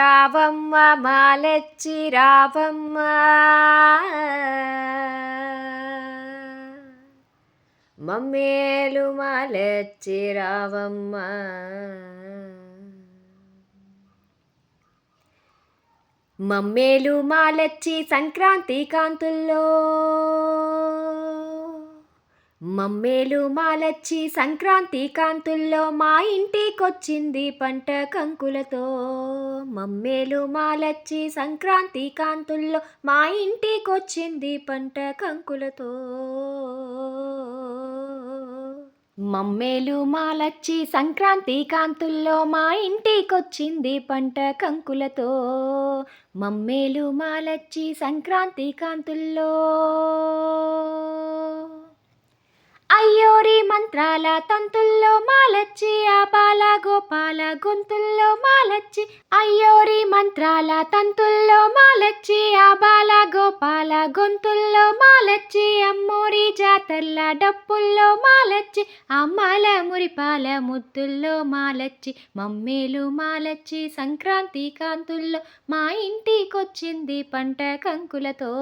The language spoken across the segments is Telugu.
రావమ్మ మాలెచ్చి రావమ్మ. మమ్మేలు మాలెచ్చి రావమ్మ. మమ్మేలు మాలెచ్చి సంక్రాంతి కాంతుల్లో. మమ్మేలు మాలచ్చి సంక్రాంతి కాంతుల్లో మా ఇంటికొచ్చింది పంట కంకులతో. మమ్మేలు మాలచ్చి సంక్రాంతి కాంతుల్లో మా ఇంటికొచ్చింది పంట కంకులతో. మమ్మేలు మాలచ్చి సంక్రాంతి కాంతుల్లో మా ఇంటికొచ్చింది పంట కంకులతో. మమ్మేలు మాలచ్చి సంక్రాంతి కాంతుల్లో అయ్యోరి మంత్రాల తంతుల్లో మాలచ్చి ఆ బాల గోపాల గొంతుల్లో మాలచ్చి అయ్యోరి మంత్రాల తంతుల్లో మాలచ్చి ఆ బాల గోపాల గొంతుల్లో మాలచ్చి అమ్మోరి జాతర్ల డప్పుల్లో మాలచ్చి అమ్మాల మురిపాల ముద్దుల్లో మాలచ్చి మమ్మేలు మాలచ్చి సంక్రాంతి కాంతుల్లో మా ఇంటికొచ్చింది పంట కంకులతో.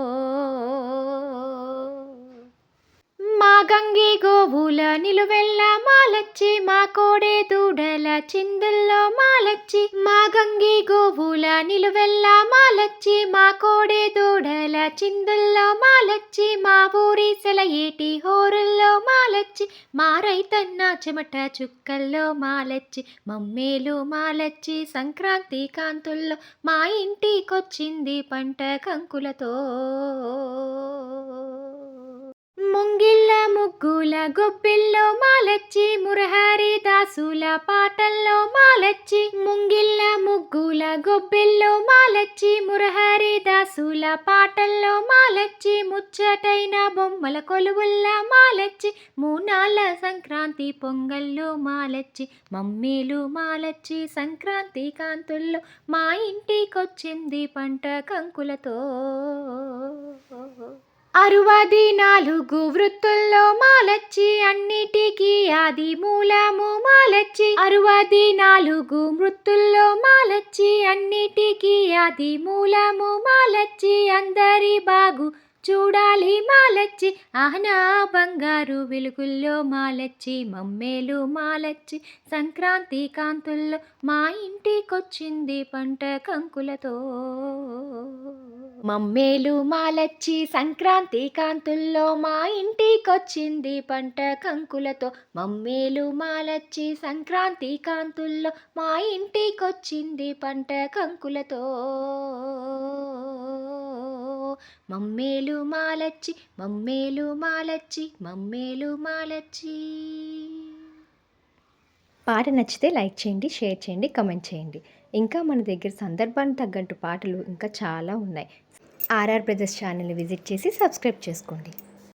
గంగి గోవుల నిలువెల్ల మాలచ్చి మా కోడే దూడల చిందుల్లో మాలచ్చి. మా గంగి గోవుల నిలువెల్ల మాలచ్చి మా కోడే దూడల చిందుల్లో మాలచ్చి. మా ఊరి సెలయేటి హోరుల్లో మాలచ్చి మా రైతన్న చెమట చుక్కల్లో మాలచ్చి. మమ్మేలు మాలచ్చి సంక్రాంతి కాంతుల్లో మా ఇంటికొచ్చింది పంట కంకులతో. ముంగిళ్ళ ముగ్గుల గొబ్బిల్లో మాలచ్చి మురహరి దాసుల పాటల్లో మాలచ్చి ముంగిళ్ళ ముగ్గుల గొబ్బిల్లో మాలచ్చి మురహరి దాసుల పాటల్లో మాలచ్చి ముచ్చటైన బొమ్మల కొలువుల్ల మాలచ్చి మూనాళ్ళ సంక్రాంతి పొంగల్లో మాలచ్చి మమ్మీలు మాలచ్చి సంక్రాంతి కాంతుల్లో మా ఇంటికొచ్చింది పంట కంకులతో. అరువది నాలుగు వృత్తుల్లో మాలచ్చి అన్నిటికీ ఆది మూలము మాలచ్చి. అరువది నాలుగు వృత్తుల్లో మాలచ్చి అన్నిటికీ ఆది మూలము మాలచ్చి. అందరి బాగు చూడాలి మాలచ్చి. ఆహనా బంగారు వెలుగుల్లో మాలచ్చి మమ్మేలు మాలచ్చి. సంక్రాంతి కాంతుల్లో మా ఇంటికొచ్చింది పంట కంకులతో. మమ్మేలు మాలచ్చి సంక్రాంతి కాంతుల్లో మా ఇంటికొచ్చింది పంట కంకులతో. మమ్మేలు మాలచ్చి సంక్రాంతి కాంతుల్లో మా ఇంటికొచ్చింది పంట కంకులతో. మమ్మేలు మాలచ్చి మమ్మేలు మాలచ్చి మమ్మేలు మాలచ్చి. పాట నచ్చితే లైక్ చేయండి షేర్ చేయండి కమెంట్ చేయండి. ఇంకా మన దగ్గర సందర్భానికి తగ్గట్టు పాటలు ఇంకా చాలా ఉన్నాయి. ఆర్ఆర్ బ్రదర్స్ ఛానల్ని విజిట్ చేసి సబ్స్క్రైబ్ చేసుకోండి.